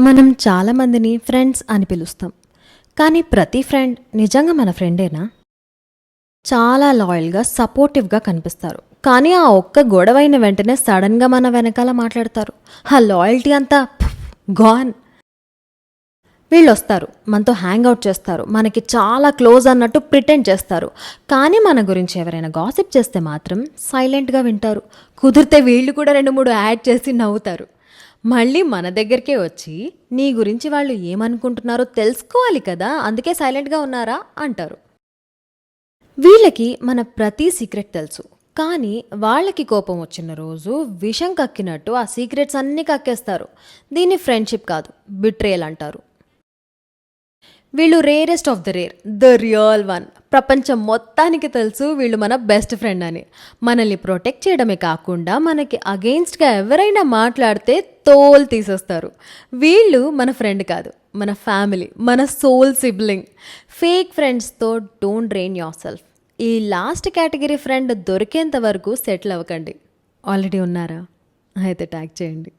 మనం చాలామందిని ఫ్రెండ్స్ అని పిలుస్తాం. కానీ ప్రతి ఫ్రెండ్ నిజంగా మన ఫ్రెండేనా? చాలా లాయల్గా సపోర్టివ్గా కనిపిస్తారు. కానీ ఆ ఒక్క గొడవైన వెంటనే సడన్గా మన వెనకాల మాట్లాడతారు. ఆ లాయల్టీ అంతా గాన్. వీళ్ళు వస్తారు మనతో హ్యాంగ్ అవుట్ చేస్తారు మనకి చాలా క్లోజ్ అన్నట్టు ప్రిటెండ్ చేస్తారు. కానీ మన గురించి ఎవరైనా గాసిప్ చేస్తే మాత్రం సైలెంట్గా వింటారు. కుదిరితే వీళ్ళు కూడా రెండు మూడు యాడ్ చేసి నవ్వుతారు. మళ్ళీ మన దగ్గరికే వచ్చి నీ గురించి వాళ్ళు ఏమనుకుంటున్నారో తెలుసుకోవాలి కదా అందుకే సైలెంట్గా ఉన్నారా? అంటారు. వీళ్ళకి మన ప్రతి సీక్రెట్ తెలుసు. కానీ వాళ్ళకి కోపం వచ్చిన రోజు విషం కక్కినట్టు ఆ సీక్రెట్స్ అన్నీ కక్కేస్తారు. దీన్ని ఫ్రెండ్షిప్ కాదు బిట్రేల్ అంటారు. వీళ్ళు rarest of the rare the real one ప్రపంచం మొత్తానికి తెలుసు వీళ్ళు మన బెస్ట్ ఫ్రెండ్ అని. మనల్ని ప్రొటెక్ట్ చేయడమే కాకుండా మనకి అగెయిన్స్ట్గా ఎవరైనా మాట్లాడితే తోలు తీసేస్తారు. వీళ్ళు మన ఫ్రెండ్ కాదు మన ఫ్యామిలీ మన సోల్ సిబ్లింగ్ ఫేక్ ఫ్రెండ్స్తో డోంట్ డ్రెయిన్ యోర్ సెల్ఫ్ ఈ లాస్ట్ కేటగిరీ ఫ్రెండ్ దొరికేంత వరకు సెటిల్ అవ్వకండి. ఆల్రెడీ ఉన్నారా? అయితే ట్యాగ్ చేయండి.